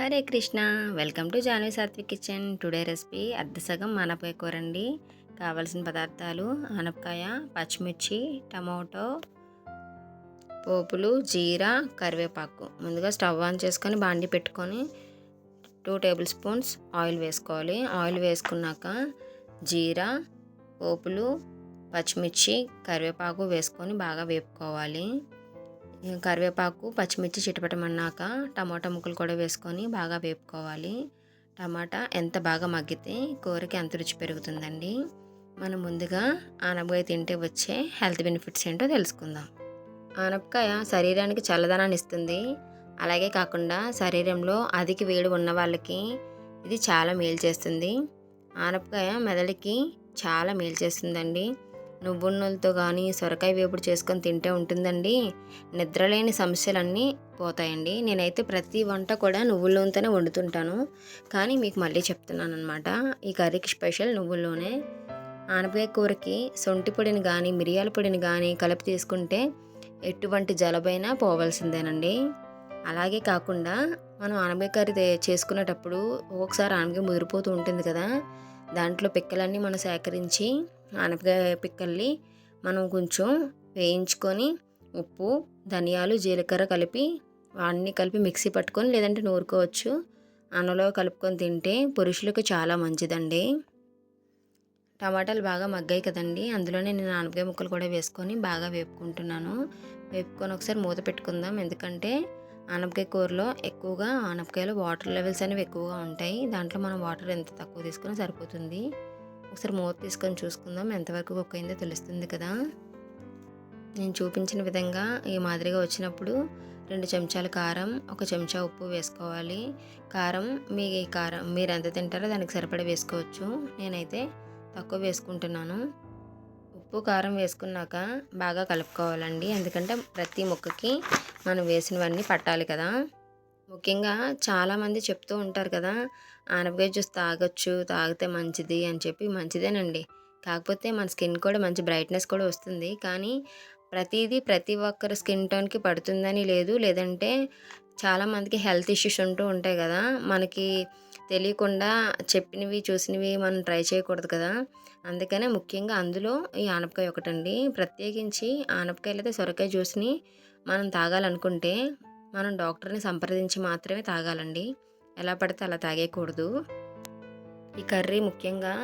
Hare Krishna. Welcome to Janvi Satvik kitchen. Today recipe అర్ధసగం ఆనపకాయ కూర అండి కావలసిన పదార్థాలు ఆనపకాయ పచ్చిమిర్చి టమాటో పోపులు జీరా కరివేపాకు. ముందుగా స్టవ్ ఆన్ చేసుకొని బాండి పెట్టుకొని టూ టేబుల్ స్పూన్స్ ఆయిల్ వేసుకోవాలి. ఆయిల్ వేసుకున్నాక జీరా పోపులు పచ్చిమిర్చి కరివేపాకు వేసుకొని బాగా వేపుకోవాలి. కరివేపాకు పచ్చిమిర్చి చిటపటమన్నాక టమాటా ముక్కలు కూడా వేసుకొని బాగా వేపుకోవాలి. టమాటా ఎంత బాగా మగ్గితే కూరకి అంత రుచి పెరుగుతుందండి. మనం ముందుగా ఆనపకాయ తింటే వచ్చే హెల్త్ బెనిఫిట్స్ ఏంటో తెలుసుకుందాం. ఆనపకాయ శరీరానికి చల్లదనాన్ని ఇస్తుంది. అలాగే కాకుండా శరీరంలో అధిక వేడి ఉన్న వాళ్ళకి ఇది చాలా మేలు చేస్తుంది. ఆనపకాయ మెదడుకి చాలా మేలు చేస్తుందండి. నువ్వున్నలతో కానీ సొరకాయ వేపుడు చేసుకొని తింటే ఉంటుందండి. నిద్రలేని సమస్యలన్నీ పోతాయండి. నేనైతే ప్రతి వంట కూడా నువ్వుల్లోతోనే వండుతుంటాను. కానీ మీకు మళ్ళీ చెప్తున్నాను అనమాట ఈ కర్రీకి స్పెషల్ నువ్వుల్లోనే ఆనపకాయ కూరకి సొంటి పొడిని కానీ మిరియాల పొడిని కానీ కలిపి తీసుకుంటే ఎటువంటి జలబైనా పోవలసిందేనండి. అలాగే కాకుండా మనం ఆనపకాయ కర్రీ చేసుకునేటప్పుడు ఒక్కొక్కసారి ఆనపకాయ ముదిరిపోతూ ఉంటుంది కదా. దాంట్లో పిక్కలన్నీ మనం సేకరించి ఆనపకాయ పిక్కల్ని మనం కొంచెం వేయించుకొని ఉప్పు ధనియాలు జీలకర్ర కలిపి అన్నీ కలిపి మిక్సీ పట్టుకొని లేదంటే నూరుకోవచ్చు. అన్నలో కలుపుకొని తింటే పురుషులకు చాలా మంచిదండి. టమాటాలు బాగా మగ్గాయి కదండి. అందులోనే నేను ఆనపకాయ ముక్కలు కూడా వేసుకొని బాగా వేపుకుంటున్నాను. వేపుకొని ఒకసారి మూత పెట్టుకుందాం. ఎందుకంటే ఆనపకాయ కూరలో ఎక్కువగా ఆనపకాయలో వాటర్ లెవెల్స్ అనేవి ఎక్కువగా ఉంటాయి. దాంట్లో మనం వాటర్ ఎంత తక్కువ తీసుకుని సరిపోతుంది. ఒకసారి మూత తీసుకొని చూసుకుందాం. ఎంతవరకు కుక్ అయిందో తెలుస్తుంది కదా. నేను చూపించిన విధంగా ఈ మాదిరిగా వచ్చినప్పుడు రెండు చెంచాల కారం ఒక చెంచా ఉప్పు వేసుకోవాలి. కారం మీ కారం మీరు ఎంత తింటారో దానికి సరిపడా వేసుకోవచ్చు. నేనైతే తక్కువ వేసుకుంటున్నాను. ఉప్పు కారం వేసుకున్నాక బాగా కలుపుకోవాలండి. ఎందుకంటే ప్రతి ముక్కకి మనం వేసినవన్నీ పట్టాలి కదా. ముఖ్యంగా చాలామంది చెప్తూ ఉంటారు కదా ఆనపకాయ జ్యూస్ తాగొచ్చు తాగితే మంచిది అని చెప్పి మంచిదేనండి. కాకపోతే మన స్కిన్ కూడా మంచి బ్రైట్నెస్ కూడా వస్తుంది. కానీ ప్రతిదీ ప్రతి ఒక్కరి స్కిన్ టోన్కి పడుతుందని లేదు. లేదంటే చాలామందికి హెల్త్ ఇష్యూస్ ఉంటూ ఉంటాయి కదా. మనకి తెలియకుండా చెప్పినవి చూసినవి మనం ట్రై చేయకూడదు కదా. అందుకనే ముఖ్యంగా అందులో ఈ ఆనపకాయ ఒకటండి. ప్రత్యేకించి ఆనపకాయలతో సొరకాయ జ్యూస్ని మనం తాగాలనుకుంటే మనం డాక్టర్ని సంప్రదించి మాత్రమే తాగాలండి. ఎలా పడితే అలా తాగేయకూడదు. ఈ కర్రీ ముఖ్యంగా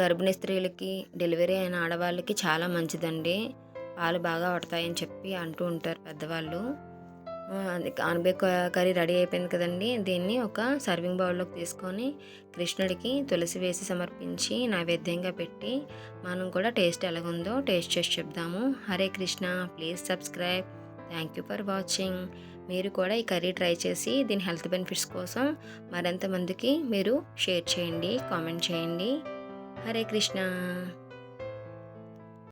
గర్భిణీ స్త్రీలకి డెలివరీ అయిన ఆడవాళ్ళకి చాలా మంచిదండి. పాలు బాగా పడతాయని చెప్పి అంటూ ఉంటారు పెద్దవాళ్ళు. ఆనబే కర్రీ రెడీ అయిపోయింది కదండి. దీన్ని ఒక సర్వింగ్ బౌల్లోకి తీసుకొని కృష్ణుడికి తులసి వేసి సమర్పించి నైవేద్యంగా పెట్టి మనం కూడా టేస్ట్ ఎలాగుందో టేస్ట్ చేసి చెప్దాము. Hare Krishna. Please subscribe. Thank you for watching. మీరు కూడా ఈ కర్రీ ట్రై చేసి దీని హెల్త్ బెనిఫిట్స్ కోసం మరింతమందికి మీరు షేర్ చేయండి కామెంట్ చేయండి. హరే కృష్ణ.